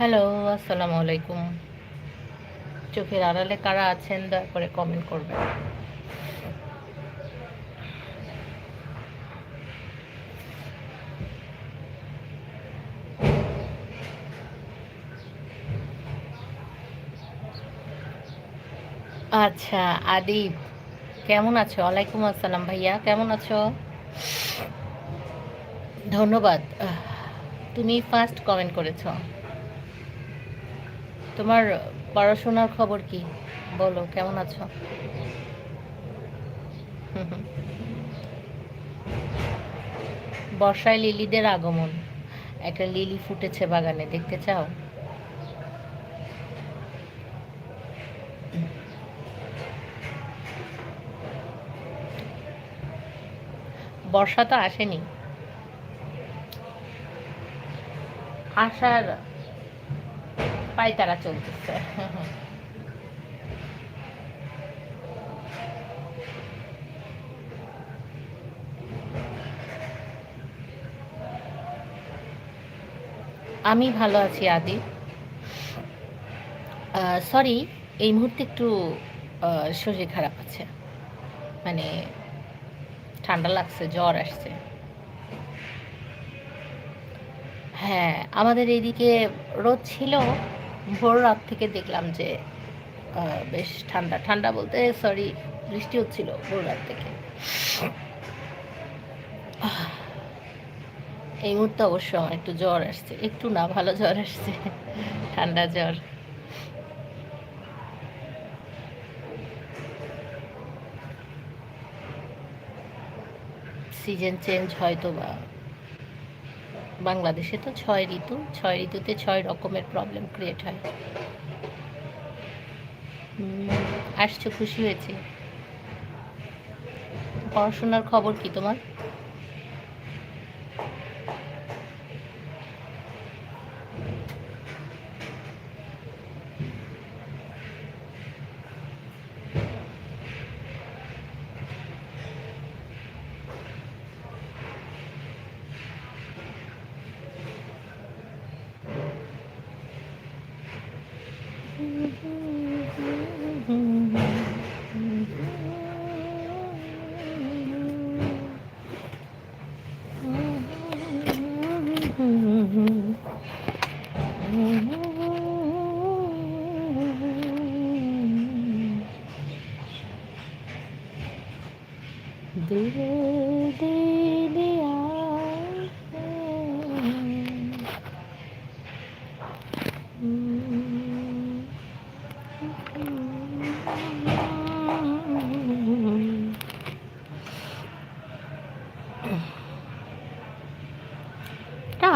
Hello, আসসালামু আলাইকুম। চোখের আড়ালে কারা আছেন, দয়া করে কমেন্ট করবেন। আচ্ছা আদিব, কেমন আছো? ওয়ালাইকুম আসসালাম ভাইয়া, কেমন আছো? ধন্যবাদ। তুমি ফার্স্ট কমেন্ট করেছ। তোমার পড়াশোনার খবর কি? বলো, কেমন আছো। বর্ষায় লিলিদের আগমন। একটা লিলি ফুটেছে বাগানে, দেখতে চাও? বর্ষা তো আসেনি। আসার পায়তারা চলতেছে। আমি ভালো আছি, আদি। সরি এই মুহূর্তে একটু শরীর খারাপ আছে। মানে ঠান্ডা লাগছে, জ্বর আসছে। হ্যাঁ আমাদের এইদিকে রোদ ছিল ভোর রাত থেকে দেখলাম যে বেশ ঠান্ডা। ঠান্ডা বলতে সরি বৃষ্টি হচ্ছিল ভোর রাত থেকে এই মুহূর্তে অবশ্য আমার একটু জ্বর আসছে। একটু না, ভালো জ্বর আসছে। ঠান্ডা জ্বর। সিজন চেঞ্জ হয়তো বা বাংলাদেশে তো ছয় ঋতু, ছয় ঋতুতে ছয় রকমের প্রবলেম ক্রিয়েট হয়। আসছো, খুশি হয়েছে। পড়াশোনার খবর কি তোমার?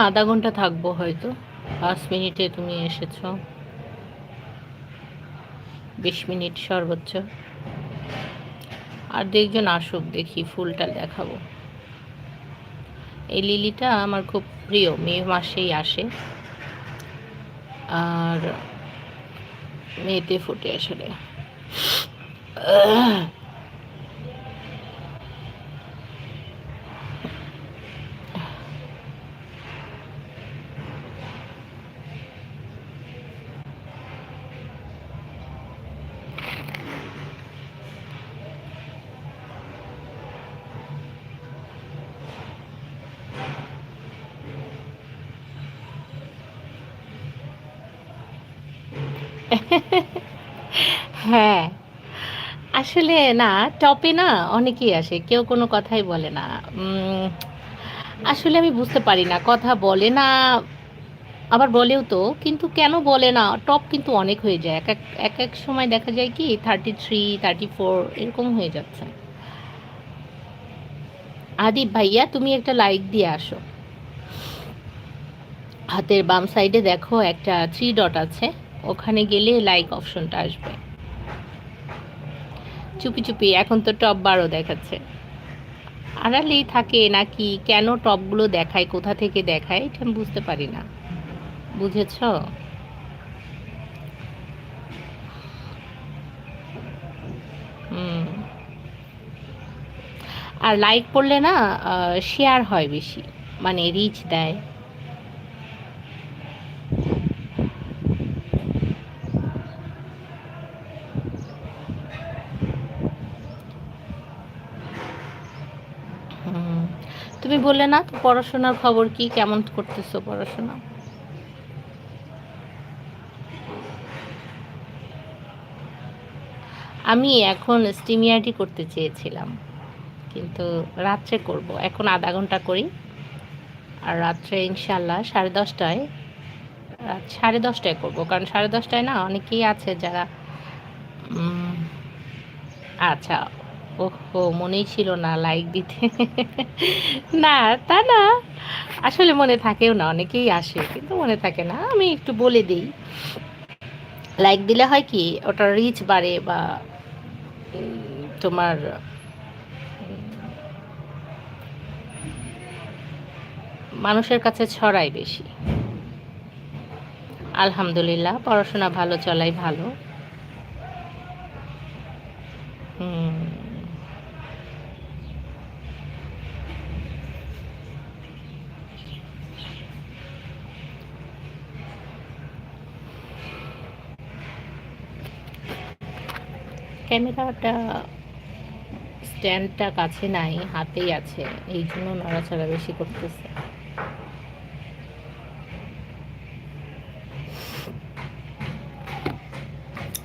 আধা ঘণ্টা থাকব হয়তো। পাঁচ মিনিটে তুমি এসেছ। বিশ মিনিট সর্বোচ্চ। আর দু একজন আসুক, দেখি ফুলটা দেখাবো। এই লিলিটা আমার খুব প্রিয়, মে মাসেই আসে। আর মেতে ফুটে আসলে হ্যাঁ আসলে না, টপে না অনেকেই আসে, কেউ কোনো কথাই বলে না। আসলে আমি বুঝতে পারি না, কথা বলে না, আবার বলেও তো, কিন্তু কেন বলে না? টপ কিন্তু অনেক হয়ে যায়, এক এক এক এক সময় দেখা যায় কি থার্টি থ্রি থার্টি ফোর এরকম হয়ে যাচ্ছে। আদিব ভাইয়া, তুমি একটা লাইক দিয়ে আসো। হাতের বাম সাইডে দেখো একটা থ্রি ডট আছে, ওখানে গেলে লাইক অপশনটা আসবে। চুপি চুপি, এখন তো টপ বারো দেখাচ্ছে। আড়ালেই থাকে নাকি, কেন টপগুলো দেখায়, কোথা থেকে দেখায়, এটা আমি বুঝতে পারি না। বুঝেছ? আর লাইক করলে না শেয়ার হয় বেশি মানে রিচ দেয়। তুমি বললে না, পড়াশোনার খবর কি? কেমন করতেছো পড়াশোনা? আমি এখন স্টিমিয়ারটি করতে চেয়েছিলাম, কিন্তু রাত্রে করব। এখন আধা ঘণ্টা করি, আর রাত্রে ইনশাল্লাহ সাড়ে দশটায়, রাত সাড়ে দশটায় করব। কারণ সাড়ে দশটায় না অনেকেই আছে যারা আচ্ছা ওহো, মনেই ছিল না লাইক দিতে। না, তা না। আসলে মনে থাকেও না, অনেকেই আসে, কিন্তু মনে থাকে না। আমি একটু বলে দিই। লাইক দিলে হয় কি ওটা রিচ বাড়ে বা তোমার মানুষের কাছে ছড়ায় বেশি। আলহামদুলিল্লাহ, পড়াশোনা ভালো, চলাই ভালো। হুম। ক্যামেরাটা স্ট্যান্ডটা কাছে নাই, হাতেই আছে। এই জন্য নড়াচড়া বেশি করতেছে।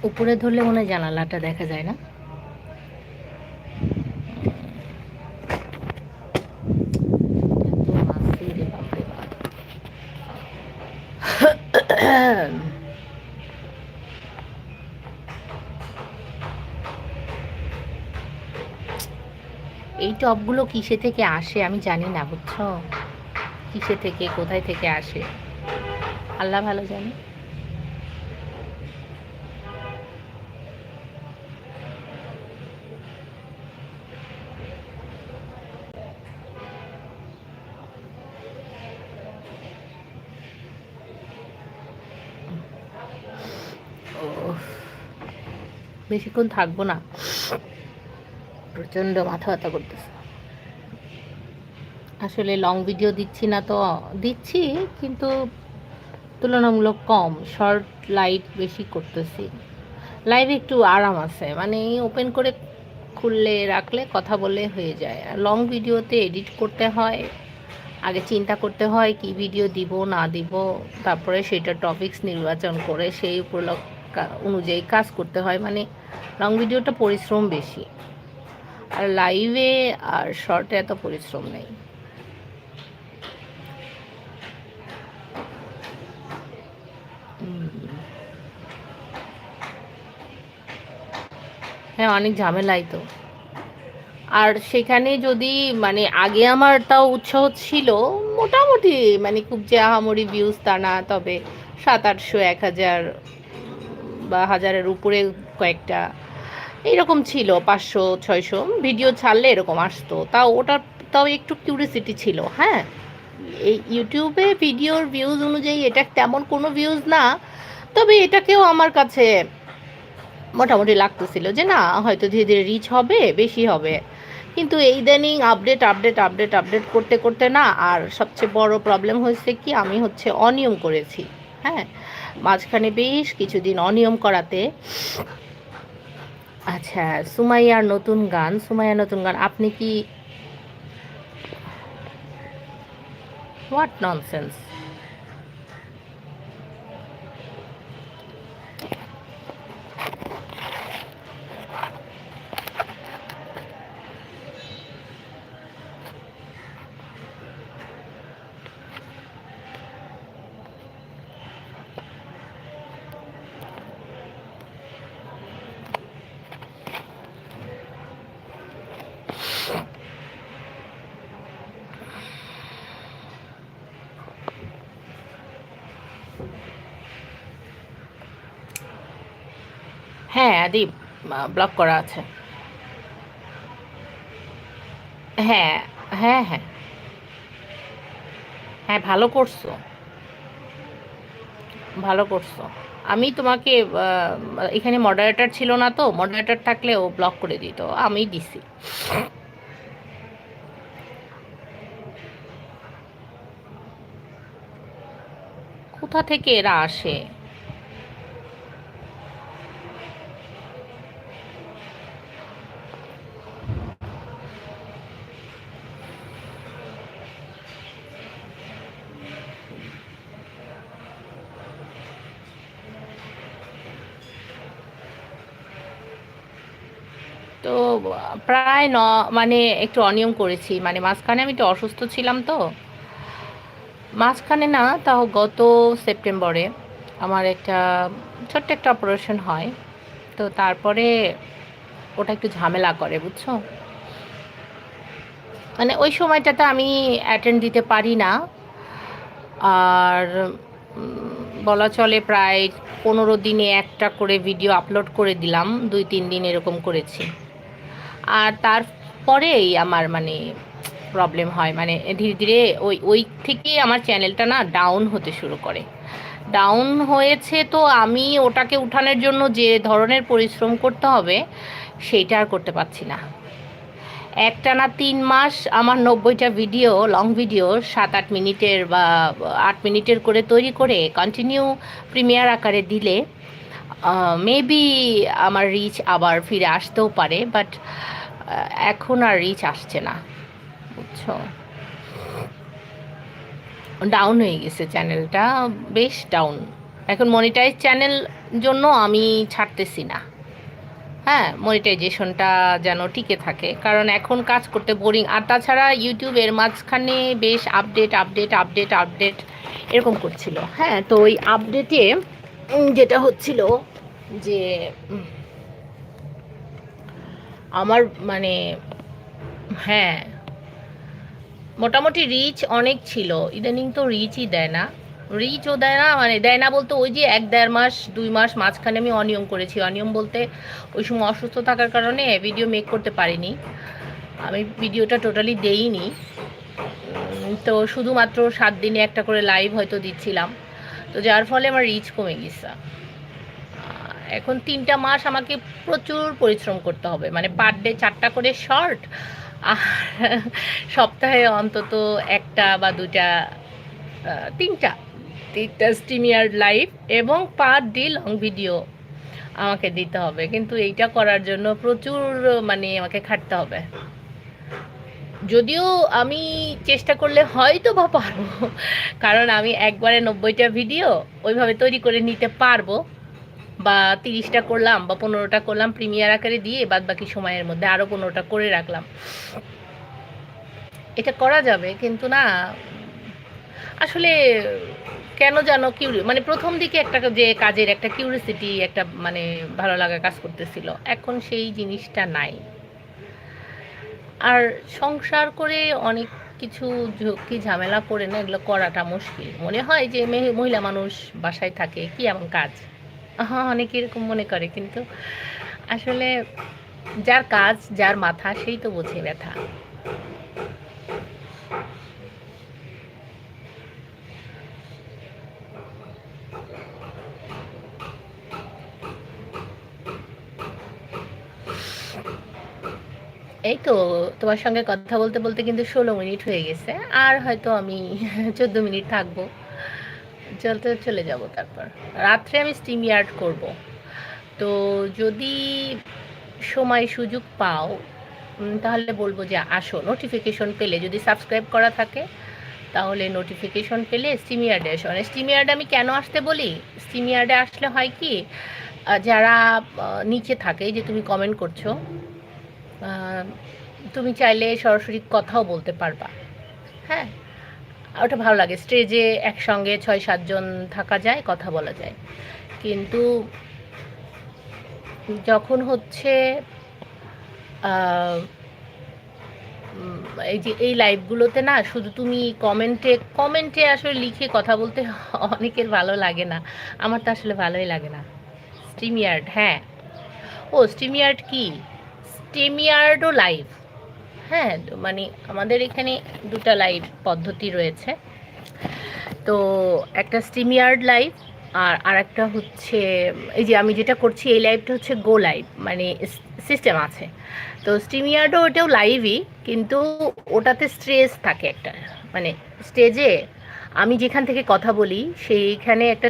উপরে ধরলে মনে হয় জানালাটা দেখা যায় না? এই টবগুলো কিসে থেকে আসে আমি জানি না, বুঝছ? কিসে থেকে, কোথায় থেকে আসে? আল্লাহ ভালো জানে। বেশিক্ষণ থাকব না। প্রচণ্ড মাথা ব্যথা করতেছে। আসলে লং ভিডিও দিচ্ছি না তো, দিচ্ছি কিন্তু তুলনামূলক কম শর্ট লাইট বেশি করতেছি। লাইভে একটু আরাম আছে মানে ওপেন করে খুললে, রাখলে কথা বলে হয়ে যায়। আর লং ভিডিওতে এডিট করতে হয়, আগে চিন্তা করতে হয় কি ভিডিও দিব, না দিব, তারপরে সেটা টপিকস নির্বাচন করে সেই উপলক্ষ অনুযায়ী কাজ করতে হয়। মানে লং ভিডিওটা পরিশ্রম বেশি। আর লাইভে আর শর্টে এত পরিশ্রম নেই। হ্যাঁ অনেক ঝামেলাই তো। আর সেখানে যদি মানে আগে আমার তাও উৎসাহ ছিল, মোটামুটি মানে খুব যে আহামরি ভিউজ তা না, তবে সাত আটশো, এক হাজার বা হাজারের উপরে কয়েকটা এইরকম ছিল, পাঁচশো, ছয়শো। ভিডিও ছাড়লে এরকম আসতো। তাও ওটা, তাও একটু কিউরিসিটি ছিল হ্যাঁ? এই ইউটিউবে ভিডিওর ভিউজ অনুযায়ী এটা তেমন কোনো ভিউজ না, তবে এটাকেও আমার কাছে মোটামুটি লাগতেছিল যে না, হয়তো ধীরে ধীরে রিচ হবে, বেশি হবে। কিন্তু ইদানিং আপডেট আপডেট আপডেট আপডেট করতে করতে না, আর সবচেয়ে বড় প্রবলেম হয়েছে কি, আমি হচ্ছে অনিয়ম করেছি হ্যাঁ? মাঝখানে বেশ কিছুদিন অনিয়ম করাতে আচ্ছা সুমাইয়ার নতুন গান সুমাইয়ার নতুন গান আপনি কি হোয়াট ননসেন্স হ্যাঁ আদি ব্লক করা আছে। হ্যাঁ হ্যাঁ হ্যাঁ। হ্যাঁ ভালো করছ। ভালো করছ। আমি তোমাকে এখানে মডারেটর ছিল না তো মডারেটর থাকলে ও ব্লক করে দিত, আমি দিছি। কোথা থেকে এরা আসে তো প্রায় ন মানে একটু অনিয়ম করেছি। মানে মাঝখানে আমি একটু অসুস্থ ছিলাম তো। মাঝখানে না, তাও গত সেপ্টেম্বরে আমার একটা ছোট্ট একটা অপারেশন হয়। তো তারপরে ওটা একটু ঝামেলা করে, বুঝছ? মানে ওই সময়টাতে আমি অ্যাটেন্ড দিতে পারি না। আর বলা চলে প্রায় পনেরো দিনে একটা করে ভিডিও আপলোড করে দিলাম। দুই, তিন দিন এরকম করেছি। আর তারপরেই আমার মানে প্রবলেম হয়। মানে ধীরে ধীরে ওই ওই থেকে আমার চ্যানেলটা না ডাউন হতে শুরু করে। ডাউন হয়েছে তো আমি ওটাকে উঠানোর জন্য যে ধরনের পরিশ্রম করতে হবে, সেইটা আর করতে পারছি না। একটা না তিন মাস আমার নব্বইটা ভিডিও লং ভিডিও সাত আট মিনিটের বা আট মিনিটের করে তৈরি করে কন্টিনিউ প্রিমিয়ার আকারে দিলে মেবি আমার রিচ আবার ফিরে আসতেও পারে বাট এখন আর রিচ আসছে না, বুঝছ? ডাউন হয়ে গেছে চ্যানেলটা বেশ ডাউন এখন মনিটাইজ চ্যানেল জন্য আমি ছাড়তেছি না। হ্যাঁ মনিটাইজেশনটা যেন টিকে থাকে, কারণ এখন কাজ করতে বোরিং আর তাছাড়া ইউটিউবের মাঝখানে বেশ আপডেট আপডেট আপডেট আপডেট এরকম করছিল। হ্যাঁ তো ওই আপডেটে যেটা হচ্ছিল যে আমার মানে হ্যাঁ মোটামুটি রিচ অনেক ছিল। ইদানিং তো রিচই দেয় না। রিচও দেয় না মানে দেয় না বলতে ওই যে এক দেড় মাস, দুই মাস মাঝখানে আমি অনিয়ম করেছি। অনিয়ম বলতে ওই সময় অসুস্থ থাকার কারণে ভিডিও মেক করতে পারিনি। আমি ভিডিওটা টোটালি দেইনি। তো শুধুমাত্র সাত দিনে একটা করে লাইভ হয়তো দিচ্ছিলাম। তো যার ফলে আমার রিচ কমে গেছে। এখন তিনটা মাস আমাকে প্রচুর পরিশ্রম করতে হবে। মানে পার ডে চারটা করে শর্ট আর সপ্তাহে অন্তত একটা বা দুটা তিনটা। তিনটা স্টিমিয়ার লাইভ এবং পার ডে লং ভিডিও আমাকে দিতে হবে। কিন্তু এইটা করার জন্য প্রচুর মানে আমাকে খাটতে হবে। যদিও আমি চেষ্টা করলে হয়তো বা পারব, কারণ আমি একবারে নব্বইটা ভিডিও ওইভাবে তৈরি করে নিতে পারব। বা তিরিশটা করলাম বা পনেরোটা করলাম প্রিমিয়ার আকারে দিয়ে বাদ বাকি সময়ের মধ্যে আরও পনেরোটা করে রাখলাম। এটা করা যাবে, কিন্তু না, আসলে কেন জানো কিউরি মানে প্রথম দিকে একটা যে কাজের একটা কিউরিসিটি, একটা মানে ভালো লাগা কাজ করতেছিল। এখন সেই জিনিসটা নাই। আর সংসার করে অনেক কিছু ঝুঁকি ঝামেলা করে না, এগুলো করাটা মুশকিল। মনে হয় যে মহিলা মানুষ বাসায় থাকে, কি এমন কাজ? হ্যাঁ অনেকে এরকম মনে করে, কিন্তু আসলে যার কাজ, যার মাথা, সেই তো বোঝে ব্যথা। এই তো, তোমার সঙ্গে কথা বলতে বলতে কিন্তু ষোলো মিনিট হয়ে গেছে, আর হয়তো আমি চোদ্দ মিনিট থাকব। চলতে, চলে যাব তারপর। রাত্রে আমি স্টিম ইয়ার্ড করব। তো যদি সময়, সুযোগ পাও তাহলে বলব যে আসো। নোটিফিকেশন পেলে, যদি সাবস্ক্রাইব করা থাকে, তাহলে নোটিফিকেশন পেলে স্টিম ইয়ার্ডে এসো মানে স্টিম ইয়ার্ডে আমি কেন আসতে বলি? স্টিম ইয়ার্ডে আসলে হয় কি যারা নিচে থাকে যে তুমি কমেন্ট করছ তুমি চাইলে সরাসরি কথাও বলতে পারবা। হ্যাঁ? ওটা ভালো লাগে। স্টেজে একসঙ্গে ছয় সাতজন থাকা যায়, কথা বলা যায়। কিন্তু যখন হচ্ছে এই যে এই লাইভগুলোতে না, শুধু তুমি কমেন্টে কমেন্টে আসলে লিখে কথা বলতে অনেকের ভালো লাগে না। আমার তো আসলে ভালোই লাগে না। স্টিমিয়ার্ড হ্যাঁ। ও স্টিমিয়ার্ড কি? স্টিমিয়ার্ডও লাইভ হ্যাঁ মানে আমাদের এখানে দুটা লাইভ পদ্ধতি রয়েছে। তো একটা স্টিমিয়ার্ড লাইভ আর আরেকটা হচ্ছে, এই যে আমি যেটা করছি, এই লাইভটা হচ্ছে গো লাইভ মানে সিস্টেম আছে। তো স্টিমিয়ার্ডও ওটাও লাইভই কিন্তু ওটাতে স্ট্রেস থাকে একটা। মানে স্টেজে আমি যেখান থেকে কথা বলি, সেইখানে একটা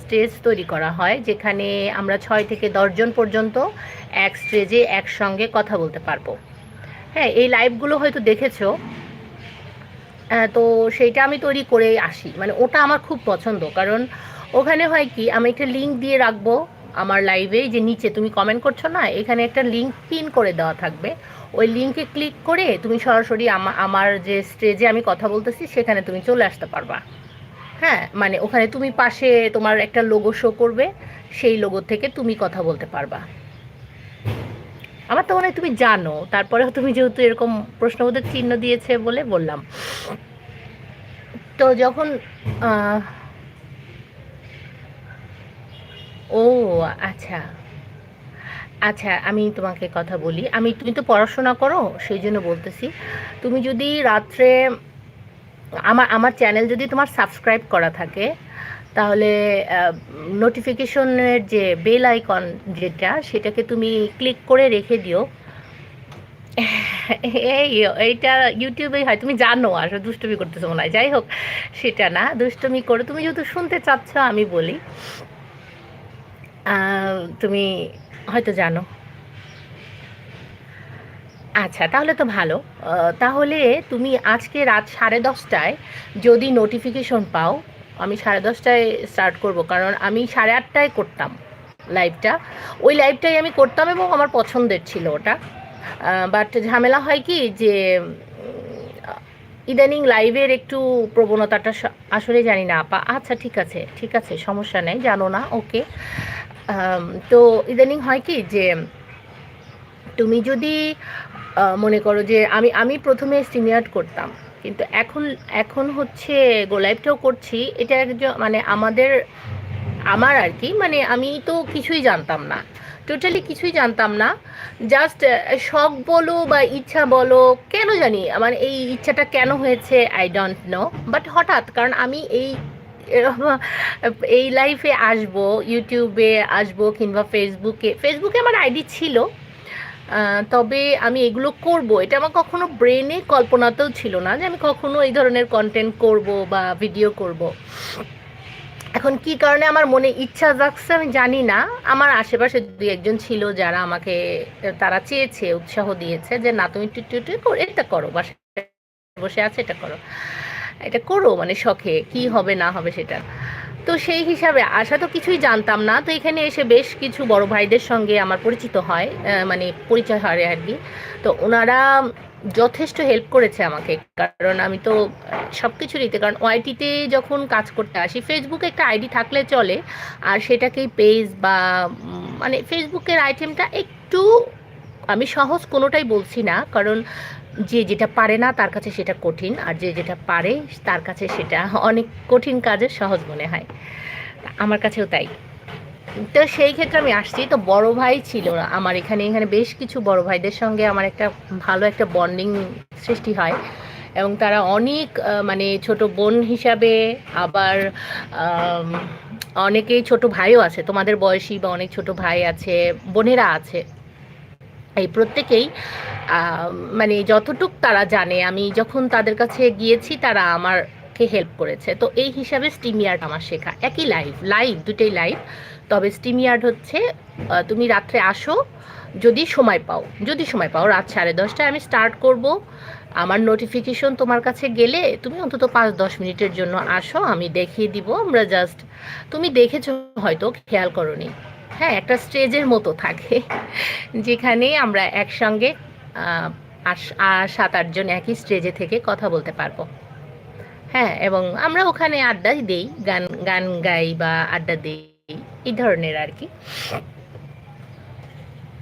স্টেজ তৈরি করা হয়, যেখানে আমরা ছয় থেকে দশজন পর্যন্ত এক স্টেজে একসঙ্গে কথা বলতে পারব। হ্যাঁ এই লাইভগুলো হয়তো দেখেছ। তো সেইটা আমি তৈরি করে আসি। মানে ওটা আমার খুব পছন্দ। কারণ ওখানে হয় কি, আমি একটা লিঙ্ক দিয়ে রাখব আমার লাইভে যে নিচে তুমি কমেন্ট করছ না, এখানে একটা লিঙ্ক পিন করে দেওয়া থাকবে। ওই লিঙ্কে ক্লিক করে তুমি সরাসরি আমার যে স্টেজে আমি কথা বলতেছি, সেখানে তুমি চলে আসতে পারবা। হ্যাঁ মানে ওখানে তুমি পাশে তোমার একটা লোগো শো করবে, সেই লোগো থেকে তুমি কথা বলতে পারবা। আমার তো মনে হয় তুমি জানো, তারপরেও তুমি যেহেতু এরকম প্রশ্নবোধক চিহ্ন দিয়েছে বলে বললাম। তো যখন ও আচ্ছা আচ্ছা আমি তোমাকে কথা বলি। আমি, তুমি তো পড়াশোনা করো, সেই জন্য বলতেছি। তুমি যদি রাত্রে, আমার আমার চ্যানেল যদি তোমার সাবস্ক্রাইব করা থাকে তাহলে নোটিফিকেশনের যে বেল আইকন যেটা, সেটাকে তুমি ক্লিক করে রেখে দিও। এই, এইটা ইউটিউবে হয়, তুমি জানো, আসলে দুষ্টুমি করতেছো মনে হয়। যাই হোক, সেটা না, দুষ্টুমি করে, তুমি যেহেতু শুনতে চাচ্ছ, আমি বলি। তুমি হয়তো জানো। আচ্ছা তাহলে তো ভালো। তাহলে তুমি আজকে রাত সাড়ে দশটায় যদি নোটিফিকেশন পাও আমি সাড়ে দশটায় স্টার্ট করব, কারণ আমি সাড়ে আটটায় করতাম লাইভটা ওই লাইভটাই আমি করতাম এবং আমার পছন্দের ছিল ওটা। বাট ঝামেলা হয় কি যে ইদানিং লাইভের একটু প্রবণতাটা আসলে জানি না, আপা আচ্ছা ঠিক আছে ঠিক আছে, সমস্যা নেই, জানো না ওকে তো ইদানিং হয় কি যে, তুমি যদি মনে করো যে আমি আমি প্রথমে সিনিয়র করতাম কিন্তু এখন এখন হচ্ছে গোলাইভটাও করছি। এটা একজন মানে আমাদের, আমার আর কি মানে আমি তো কিছুই জানতাম না। টোটালি কিছুই জানতাম না। জাস্ট শখ বলো বা ইচ্ছা বলো, কেন জানি আমার এই ইচ্ছাটা কেন হয়েছে আই ডোন্ট নো বাট হঠাৎ, কারণ আমি এই এই লাইফে আসব ইউটিউবে আসব, কিংবা ফেসবুকে ফেসবুকে আমার আইডি ছিল। তবে আমি এগুলো করব। এটা আমার কখনো ব্রেনে কল্পনাতেও ছিল না যে আমি কখনো এই ধরনের কন্টেন্ট করব বা ভিডিও করব। এখন কি কারণে আমার মনে ইচ্ছা জাগছে আমি জানি না। আমার আশেপাশে দুই একজন ছিল যারা আমাকে, তারা চেয়েছে, উৎসাহ দিয়েছে যে, না, তুমি একটু করে এটা করো, বাসায় বসে আছে, এটা করো। এটা করো মানে শখে, কি হবে, না হবে সেটা। তো সেই হিসাবে আশা তো কিছুই জানতাম না। তো এখানে এসে বেশ কিছু বড় ভাইদের সঙ্গে আমার পরিচিত হয় মানে পরিচয় হয় আর কি। তো ওনারা যথেষ্ট হেল্প করেছে আমাকে, কারণ আমি তো সব কিছুরইতে কারণ ওয়াইটিতে যখন কাজ করতে আসি ফেসবুকে একটা আইডি থাকলে চলে, আর সেটাকেই পেজ বা মানে ফেসবুকের আইটেমটা একটু আমি সহজ কোনোটাই বলছি না, কারণ যে যেটা পারে না, তার কাছে সেটা কঠিন, আর যে যেটা পারে, তার কাছে সেটা অনেক কঠিন কাজের সহজ মনে হয়। আমার কাছেও তাই। তো সেই ক্ষেত্রে আমি আসছি। তো বড় ভাই ছিল আমার এখানে এখানে বেশ কিছু বড় ভাইদের সঙ্গে আমার একটা ভালো একটা বন্ডিং সৃষ্টি হয়। এবং তারা অনেক মানে ছোট বোন হিসাবে আবার অনেকেই ছোট ভাইও আছে। তোমাদের বয়সী বা অনেক ছোট ভাই আছে, বোনেরা আছে। এই প্রত্যেকেই মানে যতটুক তারা জানে, আমি যখন তাদের কাছে গিয়েছি, তারা আমারকে হেল্প করেছে। তো এই হিসাবে স্টিমিয়ার্ড আমার শেখা। একই লাইভ লাইভ দুটোই লাইভ তবে স্টিমিয়ার্ড হচ্ছে তুমি রাত্রে আসো, যদি সময় পাও, যদি সময় পাও, রাত সাড়ে দশটায় আমি স্টার্ট করব। আমার নোটিফিকেশন তোমার কাছে গেলে, তুমি অন্তত পাঁচ, দশ মিনিটের জন্য আসো, আমি দেখিয়ে দিব। আমরা জাস্ট তুমি দেখেছ হয়তো, খেয়াল করনি। হ্যাঁ একটা স্টেজের মতো থাকে, যেখানে আমরা একসঙ্গে সাত আটজন একই স্টেজে থেকে কথা বলতে পারব। হ্যাঁ এবং আমরা ওখানে আড্ডা দেই, গান গান গাই বা আড্ডা দেই, এই ধরনের আর কি।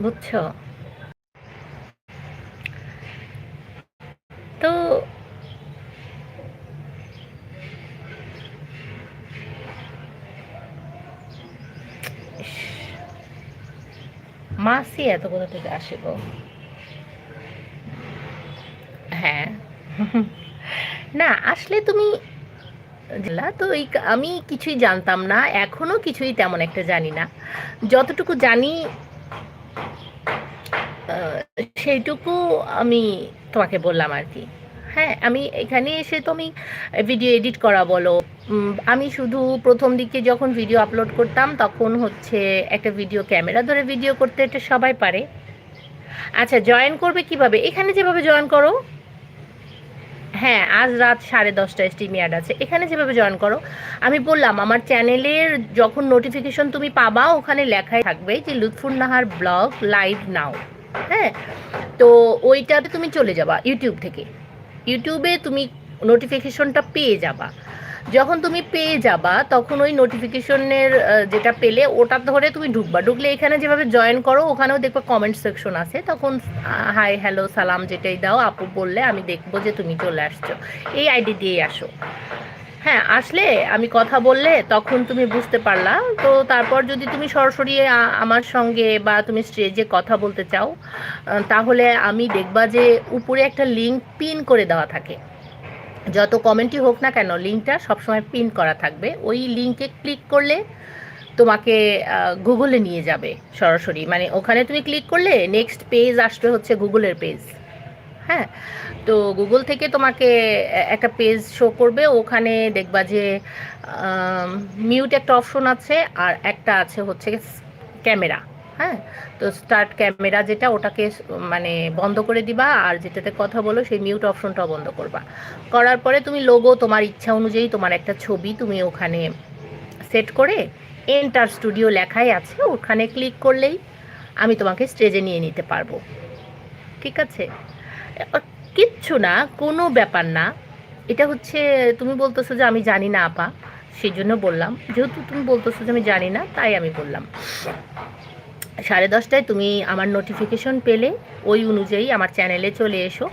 বুঝছ? তো মাসি এত কোথা থেকে আসে গো হ্যাঁ। না, আসলে তুমি তো এই আমি কিছুই জানতাম না, এখনও কিছুই তেমন একটা জানি না। যতটুকু জানি সেইটুকু আমি তোমাকে বললাম আর কি। হ্যাঁ আমি এখানে এসে তো আমি ভিডিও এডিট করা বলো আমি শুধু প্রথম দিকে যখন ভিডিও আপলোড করতাম, তখন হচ্ছে একটা ভিডিও ক্যামেরা ধরে ভিডিও করতে এটা সবাই পারে। আচ্ছা জয়েন করবে কীভাবে? এখানে যেভাবে জয়েন করো হ্যাঁ আজ রাত সাড়ে দশটায় স্ট্রিম ইয়ার্ড আছে। এখানে যেভাবে জয়েন করো, আমি বললাম, আমার চ্যানেলের যখন নোটিফিকেশন তুমি পাবা, ওখানে লেখাই থাকবে যে Lutfur Nahar blog live now হ্যাঁ? তো ওইটাতে তুমি চলে যাবা ইউটিউব থেকে। ইউটিউবে তুমি নোটিফিকেশনটা পেয়ে যাবা। যখন তুমি পেয়ে যাবা, তখন ওই নোটিফিকেশনের যেটা পেলে ওটা ধরে তুমি ঢুকবা। ঢুকলে এখানে যেভাবে জয়েন করো, ওখানেও দেখবে কমেন্ট সেকশন আছে। তখন হাই হ্যালো সালাম যেটাই দাও, আপু বললে আমি দেখব যে তুমি চলে আসছো। এই আইডি দিয়েই আসো। হ্যাঁ আসলে আমি কথা বললে তখন তুমি বুঝতে পারলা। তো তারপর যদি তুমি সরাসরি আমার সঙ্গে বা তুমি স্টেজে কথা বলতে চাও তাহলে আমি দেখবা যে উপরে একটা লিঙ্ক পিন করে দেওয়া থাকে। যত কমেন্টই হোক না কেন, লিঙ্কটা সবসময় পিন করা থাকবে। ওই লিঙ্কে ক্লিক করলে তোমাকে গুগলে নিয়ে যাবে সরাসরি। মানে ওখানে তুমি ক্লিক করলে নেক্সট পেজ আসবে হচ্ছে গুগলের পেজ। হ্যাঁ? তো গুগল থেকে তোমাকে একটা পেজ শো করবে। ওখানে দেখবা যে মিউট একটা অপশন আছে আর একটা আছে হচ্ছে ক্যামেরা। হ্যাঁ? তো স্টার্ট ক্যামেরা যেটা ওটাকে মানে বন্ধ করে দিবা আর যেটাতে কথা বলো সেই মিউট অপশনটাও বন্ধ করবা। করার পরে তুমি লোগো তোমার ইচ্ছা অনুযায়ী তোমার একটা ছবি তুমি ওখানে সেট করে এন্টার স্টুডিও লেখাই আছে, ওখানে ক্লিক করলেই আমি তোমাকে স্টেজে নিয়ে নিতে পারব। ঠিক আছে? কিচ্ছু না, কোনো ব্যাপার না। এটা হচ্ছে তুমি বলতেছো যে আমি জানি না, আপা। সেই জন্য বললাম। যেহেতু তুমি বলতেছো যে আমি জানি না, তাই আমি বললাম। সাড়ে দশটায় তুমি আমার নোটিফিকেশন পেলে, ওই অনুযায়ী আমার চ্যানেলে চলে এসো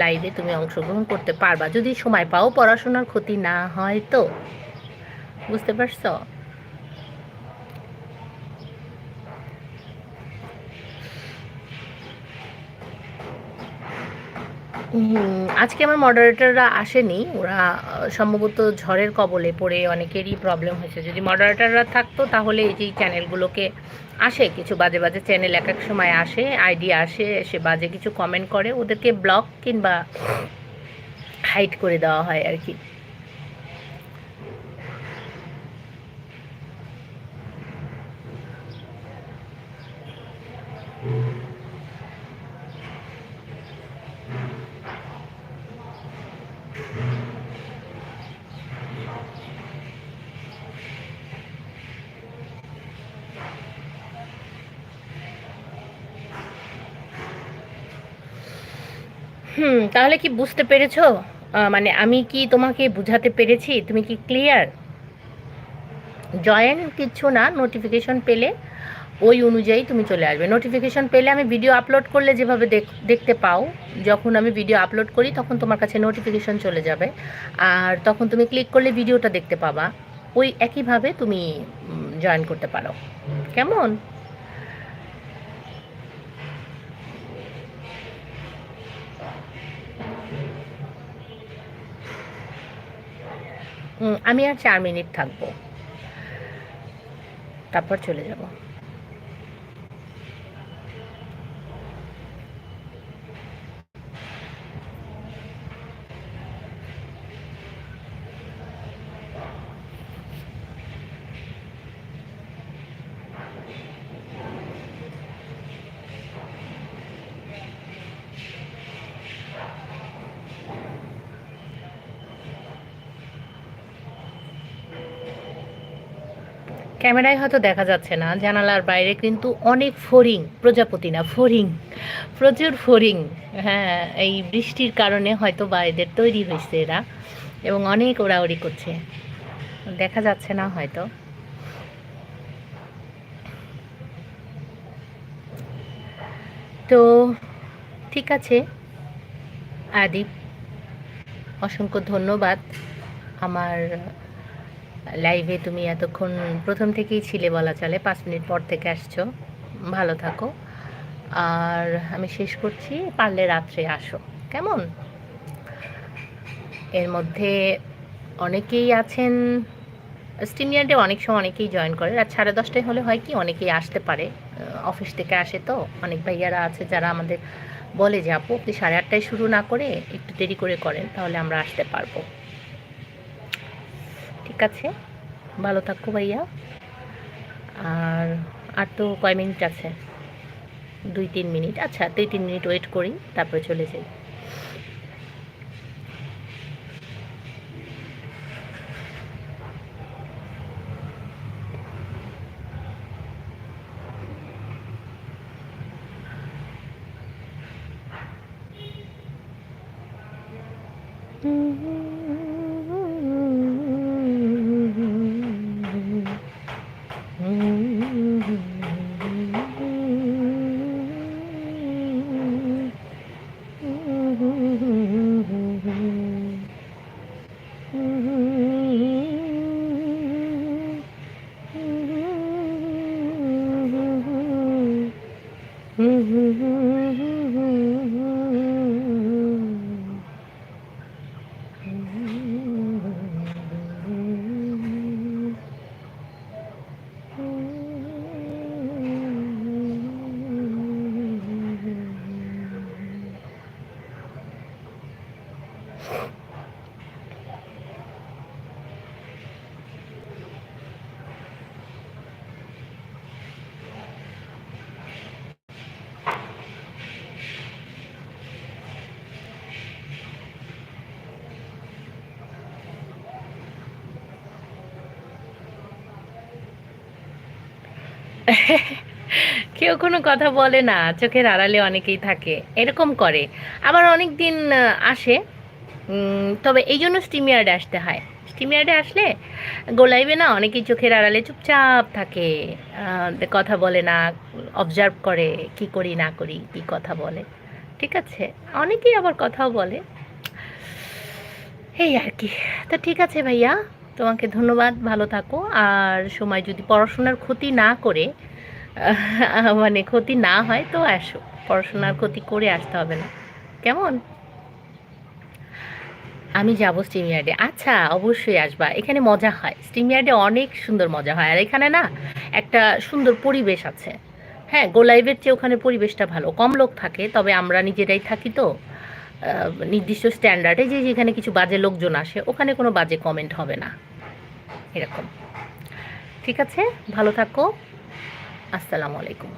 লাইভে তুমি অংশগ্রহণ করতে পারবা। যদি সময় পাও পড়াশোনার ক্ষতি না হয় তো। বুঝতে পারছ? আজকে আমার মডারেটররা আসেনি, ওরা সম্ভবত ঝড়ের কবলে পড়ে, অনেকেরই প্রবলেম হয়েছে। যদি মডারেটররা থাকতো তাহলে এই যে চ্যানেলগুলোকে আসে, কিছু বাজে বাজে চ্যানেল এক এক সময় আসে আইডি আসে, এসে বাজে কিছু কমেন্ট করে, ওদেরকে ব্লক কিংবা হাইট করে দেওয়া হয় আর কি হুম তাহলে কি বুঝতে পেরেছ? মানে আমি কি তোমাকে বুঝাতে পেরেছি? তুমি কি ক্লিয়ার জয়েন কিচ্ছু না নোটিফিকেশন পেলে ওই অনুযায়ী তুমি চলে আসবে। নোটিফিকেশন পেলে আমি ভিডিও আপলোড করলে যেভাবে দেখ- দেখতে পাও, যখন আমি ভিডিও আপলোড করি তখন তোমার কাছে নোটিফিকেশন চলে যাবে। আর তখন তুমি ক্লিক করলে ভিডিওটা দেখতে পাবা। ওই একইভাবে তুমি জয়েন করতে পারো। কেমন? আমি আর চার মিনিট থাকব। তারপর চলে যাব। ক্যামেরায় হয়তো দেখা যাচ্ছে না, জানালার বাইরে কিন্তু অনেক ফড়িং প্রজাপতি না ফড়িং প্রচুর ফড়িং হ্যাঁ এই বৃষ্টির কারণে হয়তো বা তৈরি হয়েছে এরা, এবং অনেক ওড়াউড়ি করছে। দেখা যাচ্ছে না হয়তো। তো ঠিক আছে, আদিপ, অসংখ্য ধন্যবাদ আমার লাইভে তুমি এতক্ষণ প্রথম থেকেই ছিলে বলা চলে, পাঁচ মিনিট পর থেকে আসছো। ভালো থাকো। আর আমি শেষ করছি, পারলে রাত্রে আসো। কেমন? এর মধ্যে অনেকেই আছেন স্টিম ইয়ার্ডে অনেক সময় অনেকেই জয়েন করে। রাত সাড়ে দশটায় হলে হয় কি, অনেকেই আসতে পারে। অফিস থেকে আসে তো। অনেক ভাইয়ারা আছে যারা আমাদের বলে যে, আপু, আপনি সাড়ে আটটায় শুরু না করে একটু দেরি করে করেন, তাহলে আমরা আসতে পারব। ঠিক আছে ভালো থাকো ভাইয়া। আর আর তো কয় মিনিট আছে? দুই, তিন মিনিট। আচ্ছা দুই, তিন মিনিট ওয়েট করি, তারপরে চলে যাই। কেউ কোনো কথা বলে না, চোখের আড়ালে অনেকেই থাকে, এরকম করে। আবার অনেক দিন আসে তবে এই জন্য স্টিমিয়ার্ডে আসতে হয়। স্টিমিয়ার্ডে আসলে গোলাইবে না, অনেকেই চোখের আড়ালে চুপচাপ থাকে কথা বলে না অবজার্ভ করে কি করি, না করি, কি কথা বলে, ঠিক আছে? অনেকেই আবার কথাও বলে। এই আর কি। তো ঠিক আছে ভাইয়া। তোমাকে ধন্যবাদ, ভালো থাকো। আর সময় যদি পড়াশোনার ক্ষতি না করে মানে ক্ষতি না হয়, তো আসো। পড়াশোনার ক্ষতি করে আসতে হবে না। কেমন? আমি যাব স্টিমিয়ার্ডে আচ্ছা অবশ্যই আসবা। এখানে মজা হয়। স্টিমিয়ার্ডে অনেক সুন্দর মজা হয়। আর এখানে না, একটা সুন্দর পরিবেশ আছে। হ্যাঁ গোলাইভের চেয়ে ওখানে পরিবেশটা ভালো। কম লোক থাকে, তবে আমরা নিজেরাই থাকি তো। নির্দিষ্ট স্ট্যান্ডার্ডে যে যেখানে কিছু বাজে লোকজন আসে, ওখানে কোনো বাজে কমেন্ট হবে না। এরকম। ঠিক আছে? ভালো থাকো। আসসালামু আলাইকুম।